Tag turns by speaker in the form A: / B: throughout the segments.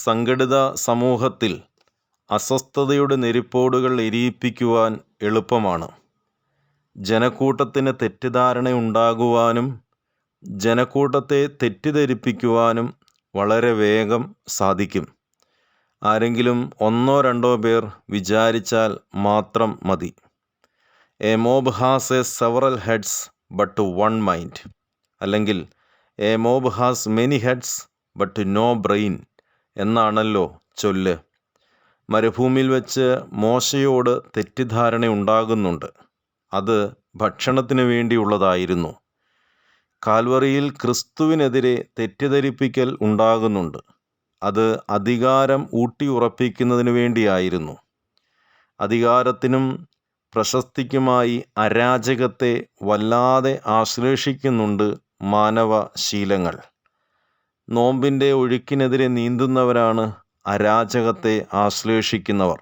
A: സംഘടിത സമൂഹത്തിൽ അസ്വസ്ഥതയുടെ നെരിപ്പോടുകൾ എരിയിപ്പിക്കുവാൻ എളുപ്പമാണ്. ജനക്കൂട്ടത്തിന് തെറ്റിദ്ധാരണയുണ്ടാകുവാനും ജനക്കൂട്ടത്തെ തെറ്റിദ്ധരിപ്പിക്കുവാനും വളരെ വേഗം സാധിക്കും. ആരെങ്കിലും ഒന്നോ രണ്ടോ പേർ വിചാരിച്ചാൽ മാത്രം മതി. A mob has a several heads but one mind അല്ലെങ്കിൽ a mob has many heads but no brain എന്നാണല്ലോ ചൊല്ല്. മരുഭൂമിയിൽ വെച്ച് മോശയോട് തെറ്റിദ്ധാരണ ഉണ്ടാകുന്നുണ്ട്. അത് ഭക്ഷണത്തിന് വേണ്ടിയുള്ളതായിരുന്നു. കാൽവറിയിൽ ക്രിസ്തുവിനെതിരെ തെറ്റിദ്ധരിപ്പിക്കൽ ഉണ്ടാകുന്നുണ്ട്. അത് അധികാരം ഊട്ടിയുറപ്പിക്കുന്നതിന് വേണ്ടിയായിരുന്നു. അധികാരത്തിനും പ്രശസ്തിക്കുമായി അരാജകത്തെ വല്ലാതെ ആശ്ലേഷിക്കുന്നുണ്ട് മാനവ ശീലങ്ങൾ നോമ്പിന്റെ ഒഴുക്കിനെതിരെ നീന്തുന്നവരാണ് അരാജകത്തെ ആശ്ലേഷിക്കുന്നവർ.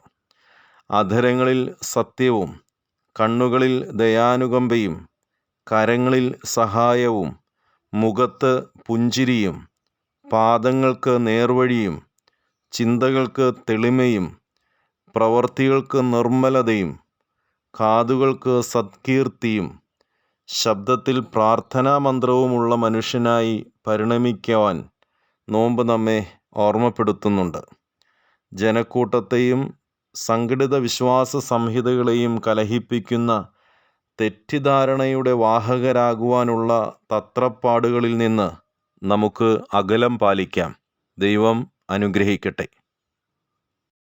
A: അധരങ്ങളിൽ സത്യവും കണ്ണുകളിൽ ദയാനുകമ്പയും കരങ്ങളിൽ സഹായവും മുഖത്ത് പുഞ്ചിരിയും പാദങ്ങൾക്ക് നേർവഴിയും ചിന്തകൾക്ക് തെളിമയും പ്രവർത്തികൾക്ക് നിർമ്മലതയും കാതുകൾക്ക് സത്കീർത്തിയും ശബ്ദത്തിൽ പ്രാർത്ഥനാ മന്ത്രവുമുള്ള മനുഷ്യനായി പരിണമിക്കുവാൻ നോമ്പ് നമ്മെ ഓർമ്മപ്പെടുത്തുന്നുണ്ട്. ജനക്കൂട്ടത്തെയും സംഘടിത വിശ്വാസ സംഹിതകളെയും കലഹിപ്പിക്കുന്ന തെറ്റിദ്ധാരണയുടെ വാഹകരാകുവാനുള്ള തത്രപ്പാടുകളിൽ നിന്ന് നമുക്ക് അകലം പാലിക്കാം. ദൈവം അനുഗ്രഹിക്കട്ടെ.